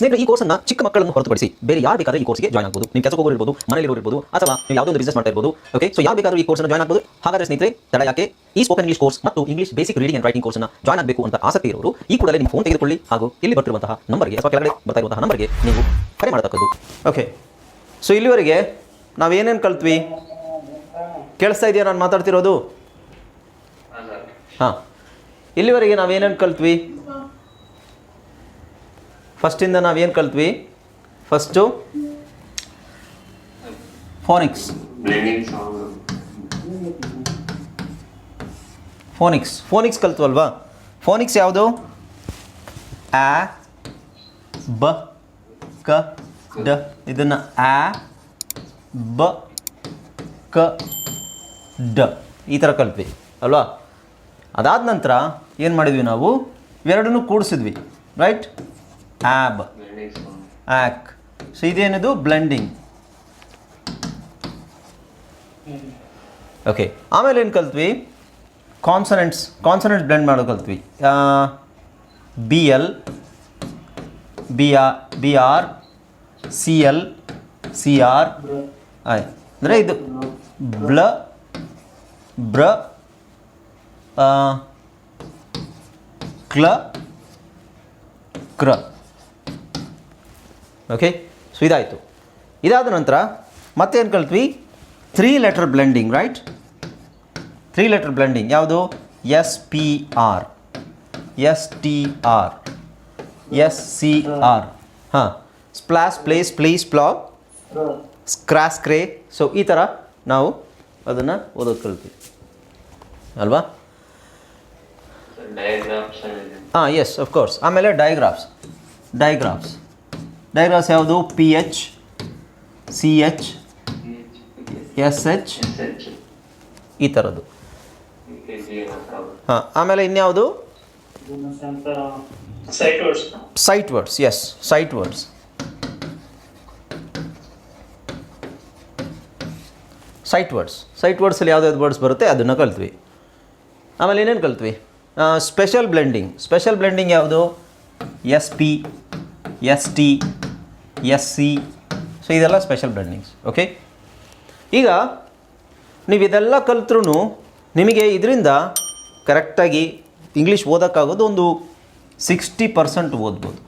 ಸ್ನೇಹಿತರೆ ಈ ಕೋರ್ಸನ್ನ ಚಿಕ್ಕ ಮಕ್ಕಳನ್ನು ಹೊರತುಪಡಿಸಿ ಬೇರೆ ಯಾರು ಬೇಕಾದ್ರೆ ಈ ಕೋರ್ಸ್ಗೆ ಜಾಯ್ನ್ ಆಗಬಹುದು ನೀವು ಕೆಲಸ ಹೋಗೋರು ಇರ್ಬೋದು ಮನೇಲಿ ಇರ್ಬೋದು ಅಥವಾ ನೀವು ಯಾವುದೋ ಒಂದು ಬಿಸ್ನೆಸ್ ಮಾಡ್ತಾ ಇರ್ಬೋದು ಓಕೆ ಸೊ ಯಾವ ಬೇಕಾದ್ರೂ ಈ ಕೋರ್ಸ್ ಜಾಯ್ನ್ ಆಗಬಹುದು ಹಾಗಾದ್ರೆ ಸ್ನೇಹಿತರೆ ತಡ ಯಾಕೆ? ಈ ಸ್ಪೋಕನ್ ಇಂಗ್ಲಿಷ್ ಕೋರ್ಸ್ ಮತ್ತು English basic reading and writing ಕೋರ್ಸ್ನ ಜಾಯ್ನ್ ಆಗಬೇಕು ಅಂತ ಆಸಕ್ತಿ ಇರೋರು ಈ ಕೂಡಲೇ ನಿಮ್ಮ ಫೋನ್ ತೆಗೆದುಕೊಳ್ಳಿ ಹಾಗೂ ಇಲ್ಲಿ ಬರ್ತಿರುವಂತಹ ನಂಬರ್ಗೆ ಅಥವಾ ಕೆಳಗಡೆ ಬರ್ತಾ ಇರುವಂತಹ ನಂಬರ್ಗೆ ನೀವು ಕರೆ ಮಾಡತಕ್ಕದ್ದು. ಓಕೆ ಸೊ ಇಲ್ಲಿವರೆಗೆ ನಾವೇನೇನು ಕಲ್ತ್ವಿ? ಕೇಳಿಸ್ತಾ ಇದೆಯಾ ನಾನು ಮಾತಾಡ್ತಿರೋದು? ಹಾಂ ಇಲ್ಲಿವರೆಗೆ ನಾವೇನೇನು ಕಲ್ತ್ವಿ? ಫಸ್ಟಿಂದ ನಾವೇನು ಕಲ್ತ್ವಿ? ಫಸ್ಟು ಫೋನಿಕ್ಸ್ ಫೋನಿಕ್ಸ್ ಫೋನಿಕ್ಸ್ ಕಲ್ತ್ವಲ್ವಾ? ಫೋನಿಕ್ಸ್ ಯಾವುದು? ಆ, ಬ, ಕ, ಡ. ಇದನ್ನು ಆ, ಬ, ಕ, ಡ. ಈ ಥರ ಕಲ್ತ್ವಿ. ಅಲ್ವಾ? ಅದಾದ ನಂತರ ಏನು ಮಾಡಿದ್ವಿ ನಾವು? ಇವೆರಡನ್ನೂ ಕೂಡಿಸಿದ್ವಿ. ರೈಟ್ ಆ್ಯಬ್ ಆಕ್. ಸೊ ಇದೇನದು? ಬ್ಲೆಂಡಿಂಗ್ ಓಕೆ ಆಮೇಲೆ ಏನು ಕಲ್ತ್ವಿ? ಕಾನ್ಸನೆಂಟ್ಸ್ ಕಾನ್ಸನೆಂಟ್ಸ್ ಬ್ಲೆಂಡ್ ಮಾಡೋದು ಕಲ್ತ್ವಿ. B L B R B R C L C R ಆಯ್. ಅಂದರೆ ಇದು ಬ್ಲ, ಬ್ರ ಕ್ಲ, ಕ್ರ. ಓಕೆ ಸೊ ಇದಾಯಿತು ಇದಾದ ನಂತರ ಮತ್ತೇನು ಕಲ್ತ್ವಿ? Three letter blending right three letter blending ಯಾವುದು? S P R S T R S C R ಹಾಂ. Splash place please plop scratch cray so ಈ ಥರ ನಾವು ಅದನ್ನು ಓದೋದು ಕಲ್ತೀವಿ. ಅಲ್ವಾ? ಹಾಂ ಎಸ್ ಅಫ್ಕೋರ್ಸ್ ಆಮೇಲೆ ಡಯಾಗ್ರಾಫ್ಸ್ ಡಯಾಗ್ರಾಫ್ಸ್ ಡಯಾಗ್ರಾಫ್ಸ್ ಯಾವುದು? P H C H S H ಈ ಥರದ್ದು ಹಾಂ ಆಮೇಲೆ ಇನ್ಯಾವುದು? Sight words sight words S sight words sight words sight ವರ್ಡ್ಸಲ್ಲಿ ಯಾವ್ದಾವ್ದು ವರ್ಡ್ಸ್ ಬರುತ್ತೆ ಅದನ್ನು ಕಲ್ತ್ವಿ. ಆಮೇಲೆ ಏನೇನು ಕಲ್ತ್ವಿ? ಸ್ಪೆಷಲ್ ಬ್ಲೆಂಡಿಂಗ್ ಸ್ಪೆಷಲ್ ಬ್ಲೆಂಡಿಂಗ್ ಯಾವುದು? S P S T S C so ಇದೆಲ್ಲ ಸ್ಪೆಷಲ್ ಬ್ರ್ಯಾಂಡಿಂಗ್ಸ್ ಓಕೆ ಈಗ, ನೀವು ಇದೆಲ್ಲ ಕಲ್ತ್ರೂ ನಿಮಗೆ ಇದರಿಂದ ಕರೆಕ್ಟಾಗಿ ಇಂಗ್ಲೀಷ್ ಓದೋಕ್ಕಾಗೋದು ಒಂದು ಸಿಕ್ಸ್ಟಿ ಪರ್ಸೆಂಟ್ ಓದ್ಬೋದು.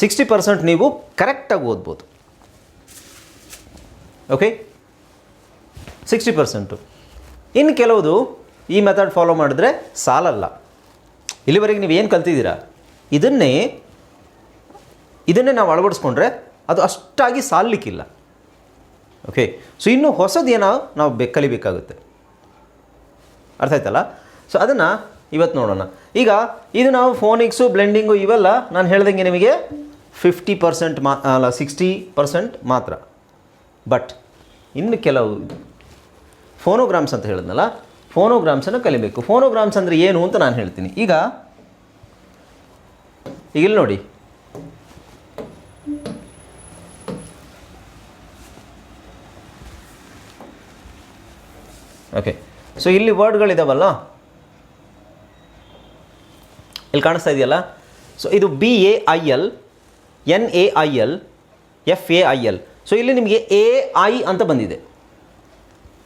ಸಿಕ್ಸ್ಟಿ ಪರ್ಸೆಂಟ್ ನೀವು ಕರೆಕ್ಟಾಗಿ ಓದ್ಬೋದು. ಓಕೆ ಸಿಕ್ಸ್ಟಿ ಪರ್ಸೆಂಟು ಇನ್ನು ಕೆಲವುದು ಈ ಮೆಥಡ್ ಫಾಲೋ ಮಾಡಿದ್ರೆ ಸಾಲಲ್ಲ. ಇಲ್ಲಿವರೆಗೆ ನೀವು ಏನು ಕಲ್ತಿದ್ದೀರಾ? ಇದನ್ನೇ ಇದನ್ನೇ ನಾವು ಅಳವಡಿಸ್ಕೊಂಡ್ರೆ ಅದು ಅಷ್ಟಾಗಿ ಸಾಲಲಿಕ್ಕಿಲ್ಲ. ಓಕೆ ಸೊ ಇನ್ನು ಹೊಸದೇನೋ ನಾವು ಬೆ, ಕಲಿಬೇಕಾಗುತ್ತೆ. ಅರ್ಥ ಆಯ್ತಲ್ಲ? ಸೊ ಅದನ್ನು ಇವತ್ತು ನೋಡೋಣ. ಈಗ ಇದು ನಾವು ಫೋನಿಕ್ಸು ಬ್ಲೆಂಡಿಂಗು ಇವೆಲ್ಲ ನಾನು ಹೇಳ್ದಂಗೆ ನಿಮಗೆ ಫಿಫ್ಟಿ ಪರ್ಸೆಂಟ್ ಮಾ, ಅಲ್ಲ ಸಿಕ್ಸ್ಟಿ ಪರ್ಸೆಂಟ್ ಮಾತ್ರ. ಬಟ್ ಇನ್ನು ಕೆಲವು ಫೋನೋಗ್ರಾಮ್ಸ್ ಅಂತ ಹೇಳಿದ್ನಲ್ಲ ಫೋನೋಗ್ರಾಮ್ಸನ್ನು ಕಲಿಬೇಕು. ಫೋನೋಗ್ರಾಮ್ಸ್ ಅಂದರೆ ಏನು ಅಂತ ನಾನು ಹೇಳ್ತೀನಿ. ಈಗ ಈಗ ಇಲ್ಲಿ ನೋಡಿ. ಓಕೆ ಸೊ ಇಲ್ಲಿ ವರ್ಡ್ಗಳಿದಾವಲ್ಲ ಇಲ್ಲಿ ಕಾಣಿಸ್ತಾ ಇದೆಯಲ್ಲ? ಸೊ ಇದು B A I L N A I L F A I L so ಇಲ್ಲಿ ನಿಮಗೆ ಎ ಐ ಅಂತ ಬಂದಿದೆ.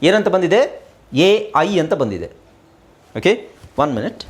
ಏನಂತ ಬಂದಿದೆ? ಎ ಐ ಅಂತ ಬಂದಿದೆ. ಓಕೆ ಒನ್ ಮಿನಿಟ್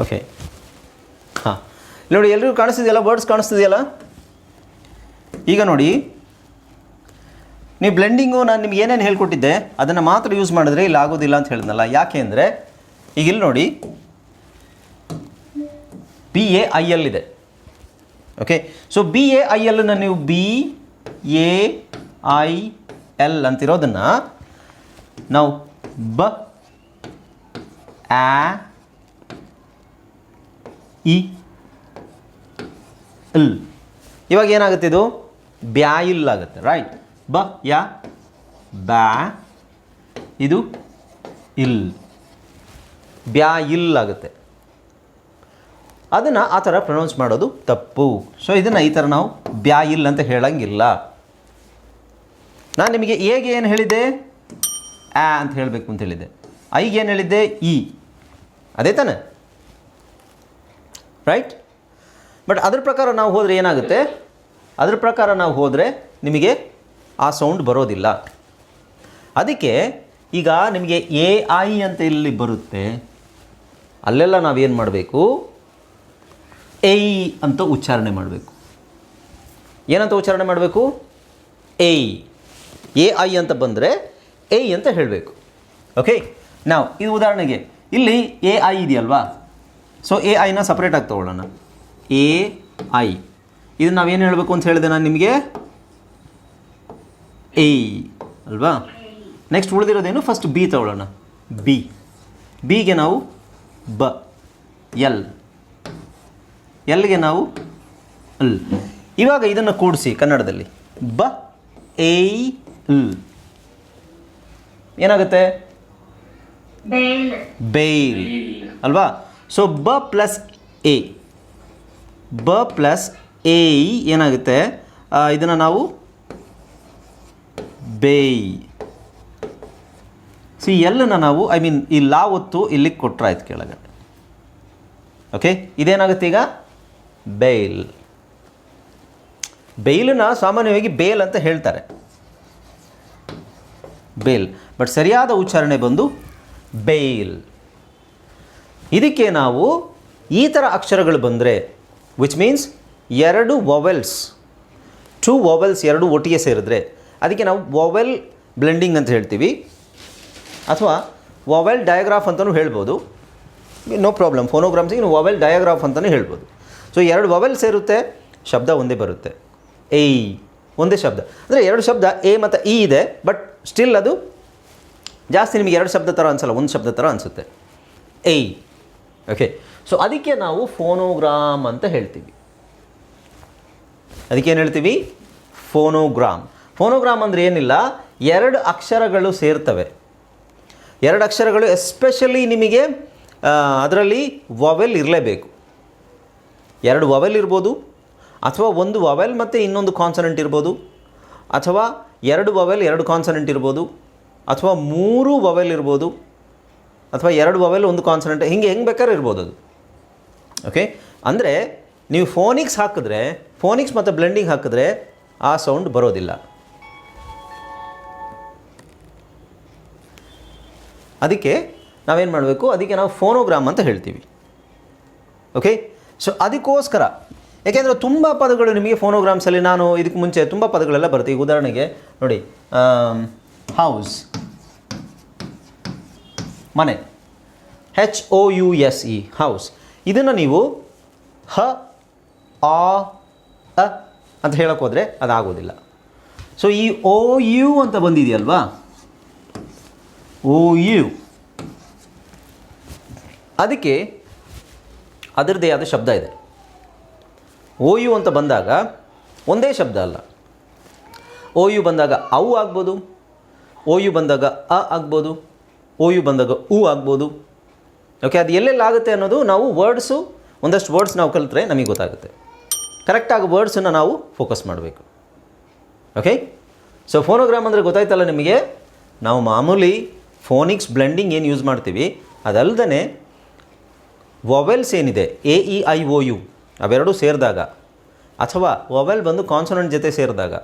ಓಕೆ ಹಾಂ. ನೋಡಿ, ಎಲ್ರಿಗೂ ಕಾಣಿಸ್ತಿದೆಯಲ್ಲ? ವರ್ಡ್ಸ್ ಕಾಣಿಸ್ತಿದೆಯಲ್ಲ? ಈಗ ನೋಡಿ, ನೀವು ಬ್ಲೆಂಡಿಂಗು ನಾನು ನಿಮ್ಗೆ ಏನೇನು ಹೇಳ್ಕೊಟ್ಟಿದ್ದೆ, ಅದನ್ನು ಮಾತ್ರ ಯೂಸ್ ಮಾಡಿದ್ರೆ ಇಲ್ಲಿ ಆಗೋದಿಲ್ಲ ಅಂತ ಹೇಳಿದ್ನಲ್ಲ. ಯಾಕೆ ಅಂದರೆ, ಈಗ ಇಲ್ಲಿ ನೋಡಿ ಬಿ ಎ ಐ ಎಲ್ ಇದೆ. Okay so B A I ಎಲ್ನ ನೀವು ಬಿ ಎ ಐ ಎಲ್ ಅಂತಿರೋದನ್ನು ನಾವು ಬ ಆ ಇ ಇಲ್ ಇವಾಗ ಏನಾಗುತ್ತೆ ಇದು? ಬ್ಯಾಯಿಲ್ ಆಗುತ್ತೆ ರೈಟ್ ಬ, ಯಾ ಬ್ಯಾ ಇದು ಇಲ್. ಬ್ಯಾಯಿಲ್ ಆಗುತ್ತೆ. ಅದನ್ನು ಆ ಥರ ಪ್ರೊನೌನ್ಸ್ ಮಾಡೋದು ತಪ್ಪು. ಸೊ ಇದನ್ನು ಈ ಥರ ನಾವು ಬ್ಯಾ ಇಲ್ ಅಂತ ಹೇಳಂಗಿಲ್ಲ. ನಾನು ನಿಮಗೆ ಹೇಗೆ ಏನು ಹೇಳಿದ್ದೆ? ಆ ಅಂತ ಹೇಳಬೇಕು ಅಂತ ಹೇಳಿದ್ದೆ. ಐಗೆ ಏನು ಹೇಳಿದ್ದೆ? ಇ ಅದೇ ತಾನೆ? ರೈಟ್ ಬಟ್ ಅದ್ರ ಪ್ರಕಾರ ನಾವು ಹೋದರೆ ಏನಾಗುತ್ತೆ? ಅದ್ರ ಪ್ರಕಾರ ನಾವು ಹೋದರೆ ನಿಮಗೆ ಆ ಸೌಂಡ್ ಬರೋದಿಲ್ಲ. ಅದಕ್ಕೆ ಈಗ ನಿಮಗೆ ಎ ಐ ಅಂತ ಇಲ್ಲಿ ಬರುತ್ತೆ? ಅಲ್ಲೆಲ್ಲ ನಾವೇನು ಮಾಡಬೇಕು? ಎಯ್ ಅಂತ ಉಚ್ಚಾರಣೆ ಮಾಡಬೇಕು. ಏನಂತ ಉಚ್ಚಾರಣೆ ಮಾಡಬೇಕು? ಎಯ್ ಎ ಐ ಅಂತ ಬಂದರೆ ಎಯ್ ಅಂತ ಹೇಳಬೇಕು. ಓಕೆ ನಾವು ಇದು ಉದಾಹರಣೆಗೆ, ಇಲ್ಲಿ ಎ ಐ ಇದೆಯಲ್ವಾ? ಸೊ ಎ ಐನ ಸಪ್ರೇಟಾಗಿ ತೊಗೊಳ್ಳೋಣ. ಎ ಐ ಇದು ನಾವೇನು ಹೇಳಬೇಕು ಅಂತ ಹೇಳಿದೆ ನಾನು ನಿಮಗೆ? ಎ ಅಲ್ವಾ? ನೆಕ್ಸ್ಟ್ ಉಳಿದಿರೋದೇನು? ಫಸ್ಟ್ ಬಿ ತಗೊಳ್ಳೋಣ. ಬಿ ಬಿಗೆ ನಾವು ಬ ಎಲ್ ಎಲ್ಗೆ ನಾವು ಅಲ್ ಇವಾಗ ಇದನ್ನು ಕೂಡಿಸಿ ಕನ್ನಡದಲ್ಲಿ. ಬ ಎ ಲ್ ಏನಾಗುತ್ತೆ? ಬೇಲ್ ಅಲ್ವಾ? ಸೊ ಬ ಪ್ಲಸ್ ಎ ಬ ಪ್ಲಸ್ ಎ ಏನಾಗುತ್ತೆ? ಇದನ್ನು ನಾವು ಬೇಯ್. ಸೊ ಎಲ್ಲನ್ನು ನಾವು ಐ ಮೀನ್ ಈ ಲಾ ಒತ್ತು ಇಲ್ಲಿ ಕೊಟ್ರಾಯ್ತು ಕೆಳಗಡೆ ಓಕೆ ಇದೇನಾಗುತ್ತೆ ಈಗ? ಬೇಲ್ ಬೇಲನ್ನ ಸಾಮಾನ್ಯವಾಗಿ ಬೇಲ್ ಅಂತ ಹೇಳ್ತಾರೆ. ಬೇಲ್ ಬಟ್ ಸರಿಯಾದ ಉಚ್ಚಾರಣೆ ಬಂದು ಬೇಲ್ ಇದಕ್ಕೆ ನಾವು ಈ ಥರ ಅಕ್ಷರಗಳು ಬಂದರೆ ವಿಚ್ ಮೀನ್ಸ್ ಎರಡು ವೊವೆಲ್ಸ್ ಟೂ ವೊವೆಲ್ಸ್ ಎರಡು ಒಟ್ಟಿಗೆ ಸೇರಿದ್ರೆ, ಅದಕ್ಕೆ ನಾವು ವೊವೆಲ್ ಬ್ಲೆಂಡಿಂಗ್ ಅಂತ ಹೇಳ್ತೀವಿ. ಅಥವಾ ವೊವೆಲ್ ಡಯಾಗ್ರಾಫ್ ಅಂತಲೂ ಹೇಳ್ಬೋದು. ನೋ ಪ್ರಾಬ್ಲಮ್ ಫೋನೋಗ್ರಾಮ್ಸಿಗೆ ನೀವು ವೊವೆಲ್ ಡಯಾಗ್ರಾಫ್ ಅಂತಲೂ ಹೇಳ್ಬೋದು. ಸೊ ಎರಡು ವೊವೆಲ್ ಸೇರುತ್ತೆ, ಶಬ್ದ ಒಂದೇ ಬರುತ್ತೆ. ಏಯ್ ಒಂದೇ ಶಬ್ದ. ಅಂದರೆ ಎರಡು ಶಬ್ದ ಎ ಮತ್ತು ಇ ಇದೆ ಬಟ್ ಸ್ಟಿಲ್ ಅದು ಜಾಸ್ತಿ ನಿಮಗೆ ಎರಡು ಶಬ್ದ ಥರ ಅನಿಸಲ್ಲ, ಒಂದು ಶಬ್ದ ಥರ ಅನಿಸುತ್ತೆ. ಏಯ್ ಓಕೆ ಸೊ ಅದಕ್ಕೆ ನಾವು ಫೋನೋಗ್ರಾಮ್ ಅಂತ ಹೇಳ್ತೀವಿ. ಅದಕ್ಕೆ ಏನು ಹೇಳ್ತೀವಿ? ಫೋನೋಗ್ರಾಮ್ ಫೋನೋಗ್ರಾಮ್ ಅಂದರೆ ಏನಿಲ್ಲ? ಎರಡು ಅಕ್ಷರಗಳು ಸೇರ್ತವೆ. ಎರಡು ಅಕ್ಷರಗಳು ಎಸ್ಪೆಷಲಿ ನಿಮಗೆ ಅದರಲ್ಲಿ ವವೆಲ್ ಇರಲೇಬೇಕು. ಎರಡು ವವೆಲ್ ಇರ್ಬೋದು, ಅಥವಾ ಒಂದು ವವೆಲ್ ಮತ್ತು ಇನ್ನೊಂದು ಕಾನ್ಸನೆಂಟ್ ಇರ್ಬೋದು, ಅಥವಾ ಎರಡು ವವೆಲ್ ಎರಡು ಕಾನ್ಸನೆಂಟ್ ಇರ್ಬೋದು, ಅಥವಾ ಮೂರು ವವೆಲ್ ಇರ್ಬೋದು ಅಥವಾ ಎರಡು ವವೆಲ್ ಒಂದು ಕಾನ್ಸನೆಂಟ್ ಹಿಂಗೆ ಹೆಂಗೆ ಬೇಕಾದ್ರೆ ಇರ್ಬೋದು ಅದು. ಓಕೆ ಅಂದರೆ ನೀವು ಫೋನಿಕ್ಸ್ ಹಾಕಿದ್ರೆ ಫೋನಿಕ್ಸ್ ಮತ್ತು ಬ್ಲೆಂಡಿಂಗ್ ಹಾಕಿದ್ರೆ ಆ ಸೌಂಡ್ ಬರೋದಿಲ್ಲ. ಅದಕ್ಕೆ ನಾವೇನು ಮಾಡಬೇಕು? ಅದಕ್ಕೆ ನಾವು ಫೋನೋಗ್ರಾಮ್ ಅಂತ ಹೇಳ್ತೀವಿ. ಓಕೆ ಸೊ ಅದಕ್ಕೋಸ್ಕರ ಯಾಕೆಂದರೆ ತುಂಬ ಪದಗಳು ನಿಮಗೆ ಫೋನೋಗ್ರಾಮ್ಸಲ್ಲಿ ನಾನು ಇದಕ್ಕೆ ಮುಂಚೆ ತುಂಬ ಪದಗಳೆಲ್ಲ ಬರುತ್ತೆ ಈಗ ಉದಾಹರಣೆಗೆ, ನೋಡಿ ಹೌಸ್ ಮನೆ. H O U S E house ಇದನ್ನು ನೀವು ಹ, ಆ, ಅ ಅಂತ ಹೇಳೋಕ್ಕೋದ್ರೆ ಹೋದರೆ ಅದಾಗೋದಿಲ್ಲ. ಸೊ ಈ ಓ ಯು ಅಂತ ಬಂದಿದೆಯಲ್ವಾ? ಓ ಯು ಅದಕ್ಕೆ ಅದರದ್ದೇ ಆದ ಶಬ್ದ ಇದೆ. ಓ ಯು ಅಂತ ಬಂದಾಗ ಒಂದೇ ಶಬ್ದ ಅಲ್ಲ. ಓ ಯು ಬಂದಾಗ ಅವು ಆಗ್ಬೋದು ಓ ಯು ಬಂದಾಗ ಅ ಆಗ್ಬೋದು ಓ ಯು ಬಂದಾಗ ಉ ಆಗ್ಬೋದು. ಓಕೆ ಅದು ಎಲ್ಲೆಲ್ಲಿ ಆಗುತ್ತೆ ಅನ್ನೋದು ನಾವು ವರ್ಡ್ಸು, ಒಂದಷ್ಟು ವರ್ಡ್ಸ್ ನಾವು ಕಲಿತ್ರೆ ನಮಗೆ ಗೊತ್ತಾಗುತ್ತೆ. ಕರೆಕ್ಟಾಗಿ ವರ್ಡ್ಸನ್ನು ನಾವು ಫೋಕಸ್ ಮಾಡಬೇಕು. ಓಕೆ ಸೊ ಫೋನೋಗ್ರಾಮ್ ಅಂದರೆ ಗೊತ್ತಾಯ್ತಲ್ಲ ನಿಮಗೆ? ನಾವು ಮಾಮೂಲಿ ಫೋನಿಕ್ಸ್ ಬ್ಲೆಂಡಿಂಗ್ ಏನು ಯೂಸ್ ಮಾಡ್ತೀವಿ? ಅದಲ್ಲದೆ ವೊವೆಲ್ಸ್ ಏನಿದೆ? A E I O U ಅವೆರಡೂ ಸೇರಿದಾಗ. ಅಥವಾ ವೊವೆಲ್ ಬಂದು ಕಾನ್ಸೊನೆಂಟ್ ಜೊತೆ ಸೇರಿದಾಗ.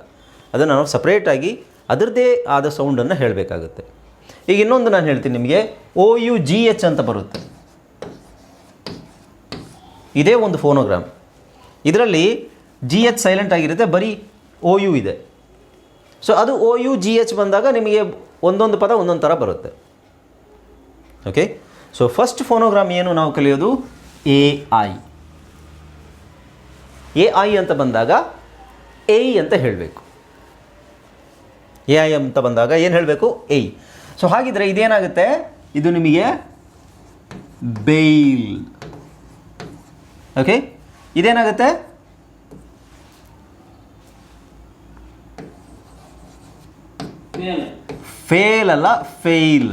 ಅದನ್ನು ನಾವು ಸಪ್ರೇಟಾಗಿ ಅದರದ್ದೇ ಆದ ಸೌಂಡನ್ನು ಹೇಳಬೇಕಾಗುತ್ತೆ. ಈಗ ಇನ್ನೊಂದು ನಾನು ಹೇಳ್ತೀನಿ ನಿಮಗೆ ಓ ಯು ಜಿ ಎಚ್ ಅಂತ ಬರುತ್ತೆ. ಇದೇ ಒಂದು ಫೋನೋಗ್ರಾಮ್ ಇದರಲ್ಲಿ ಜಿ ಎಚ್ ಸೈಲೆಂಟ್ ಆಗಿರುತ್ತೆ, ಬರೀ ಓ ಯು ಇದೆ. ಸೊ ಅದು ಓ ಯು ಜಿ ಎಚ್ ಬಂದಾಗ ನಿಮಗೆ ಒಂದೊಂದು ಪದ ಒಂದೊಂದು ಥರ ಬರುತ್ತೆ. ಓಕೆ ಸೊ ಫಸ್ಟ್ ಫೋನೋಗ್ರಾಮ್ ಏನು ನಾವು ಕಲಿಯೋದು? ಎ ಐ ಎ ಐ ಅಂತ ಬಂದಾಗ ಎ ಅಂತ ಹೇಳಬೇಕು. ಎ ಐ ಅಂತ ಬಂದಾಗ ಏನು ಹೇಳಬೇಕು? ಎಯ್ ಸೊ ಹಾಗಿದ್ರೆ ಇದೇನಾಗುತ್ತೆ? ಇದು ನಿಮಗೆ ಬೇಲ್ ಓಕೆ ಇದೇನಾಗುತ್ತೆ? ಫೇಲ್ ಅಲ್ಲ ಫೇಲ್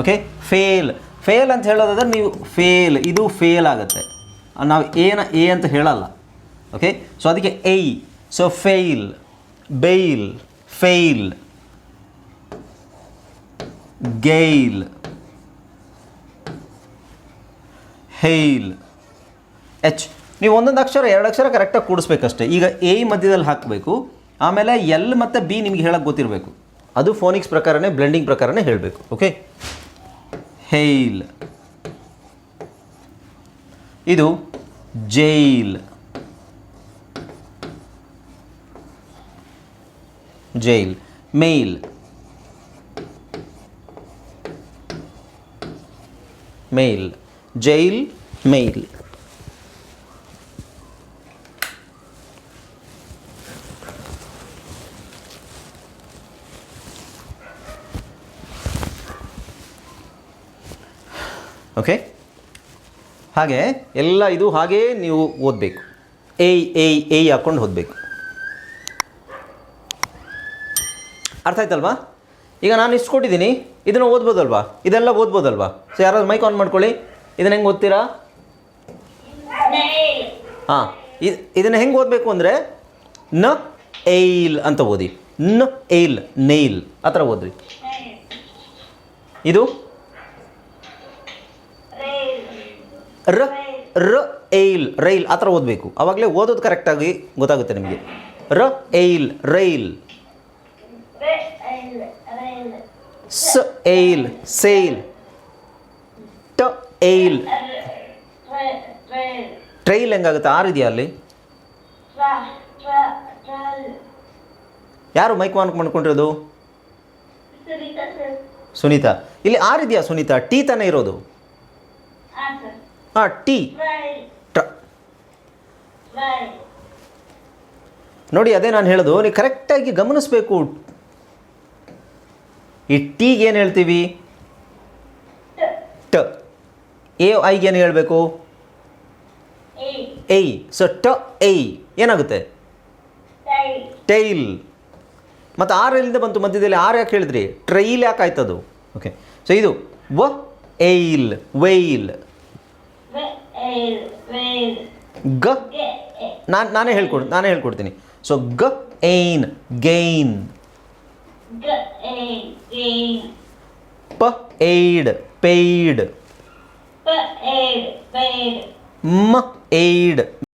ಓಕೆ ಫೇಲ್ ಫೇಲ್ ಅಂತ ಹೇಳೋದಾದ್ರೆ ನೀವು ಫೇಲ್ ಇದು ಫೇಲ್ ಆಗುತ್ತೆ. ನಾವು ಏನ, ಎ ಅಂತ ಹೇಳಲ್ಲ. ಓಕೆ ಸೊ ಅದಕ್ಕೆ A so fail bale fail gale, hale, H. ನೀವು ಒಂದೊಂದು ಅಕ್ಷರ, ಎರಡು ಅಕ್ಷರ ಕರೆಕ್ಟಾಗಿ ಕೂಡಿಸ್ಬೇಕಷ್ಟೇ. ಈಗ ಎ ಮಧ್ಯದಲ್ಲಿ ಹಾಕಬೇಕು, ಆಮೇಲೆ ಎಲ್ ಮತ್ತು ಬಿ ನಿಮಗೆ ಹೇಳಕ್ಕೆ ಗೊತ್ತಿರಬೇಕು. ಅದು ಫೋನಿಕ್ಸ್ ಪ್ರಕಾರನೇ ಬ್ಲೆಂಡಿಂಗ್ ಪ್ರಕಾರನೇ ಹೇಳಬೇಕು ಓಕೆ ಹೇಲ್. ಇದು jail. Jail. Mail. Mail jail mail okay ಹಾಗೆ, ಎಲ್ಲ ಇದು ಹಾಗೇ ನೀವು ಓದಬೇಕು. ಏಯ್ ಏಯ್ ಏಯ್ ಹಾಕ್ಕೊಂಡು ಓದಬೇಕು. ಅರ್ಥ ಆಯ್ತಲ್ವಾ? ಈಗ ನಾನು ಇಸ್ಕೊಟ್ಟಿದ್ದೀನಿ. ಕೊಟ್ಟಿದ್ದೀನಿ ಇದನ್ನು ಓದ್ಬೋದಲ್ವಾ? ಇದೆಲ್ಲ ಓದ್ಬೋದಲ್ವಾ? ಸೊ ಯಾರಾದ್ರು ಮೈಕ್ ಆನ್ ಮಾಡ್ಕೊಳ್ಳಿ. ಇದನ್ನು ಹೆಂಗೆ ಓದ್ತೀರಾ? ಹಾಂ ಇದು ಇದನ್ನು ಹೆಂಗೆ ಓದಬೇಕು ಅಂದರೆ, ನ ಏಲ್ ಅಂತ ಓದಿ. ನ ಏಲ್ ನೇಲ್ ಆ ಥರ ಓದ್ರಿ. ಇದು? ರ ರ ಏಲ್ ರೈಲ್. ಆ ಥರ ಓದಬೇಕು. ಆವಾಗಲೇ ಓದೋದು ಕರೆಕ್ಟಾಗಿ ಗೊತ್ತಾಗುತ್ತೆ ನಿಮಗೆ. ರ ಏಲ್ ರೈಲ್. ಸ, ಏಲ್, ಸೇಲ್. ಟ, ಏಲ್. ಟ್ರೈಲ್ ಹೆಂಗಾಗುತ್ತೆ? ಆರ್ ಇದೆಯಾ ಅಲ್ಲಿ. ಯಾರು ಮೈಕ್ ಮಾನ್ ಮಾಡ್ಕೊಂಡಿರೋದು. ಸುನೀತಾ. ಇಲ್ಲಿ ಆರು ಇದೆಯಾ ಸುನೀತಾ? ಟಿ ತಾನೇ ಇರೋದು. ಹಾಂ ಟಿ. ನೋಡಿ, ಅದೇ ನಾನು ಹೇಳೋದು. ನೀವು ಕರೆಕ್ಟಾಗಿ ಗಮನಿಸಬೇಕು. ಈ ಟೀಗೆ ಏನು ಹೇಳ್ತೀವಿ? ಟ. ಎ ಐಗೆ ಏನು ಹೇಳಬೇಕು? ಎಯ್ ಏಯ್ ಸೊ ಟ ಏಯ್ ಏನಾಗುತ್ತೆ? ಟೈಲ್. ಮತ್ತು ಆರ್ ಎಲ್ಲಿಂದ ಬಂತು ಮಧ್ಯದಲ್ಲಿ? ಆರ್ ಯಾಕೆ ಹೇಳಿದ್ರಿ? ಟ್ರೈಲ್ ಯಾಕೆ ಆಯ್ತದು? ಓಕೆ ಸೊ ಇದು ವ ಏಲ್ ವೈಲ್. ಗ ನಾನು ನಾನೇ ಹೇಳ್ಕೊಡ್ ನಾನೇ ಹೇಳ್ಕೊಡ್ತೀನಿ. ಸೊ ಗ ಏನ್ ಗೈನ್. പ എയ്ഡ് പെയ്ഡ്. മ എയ്ഡ്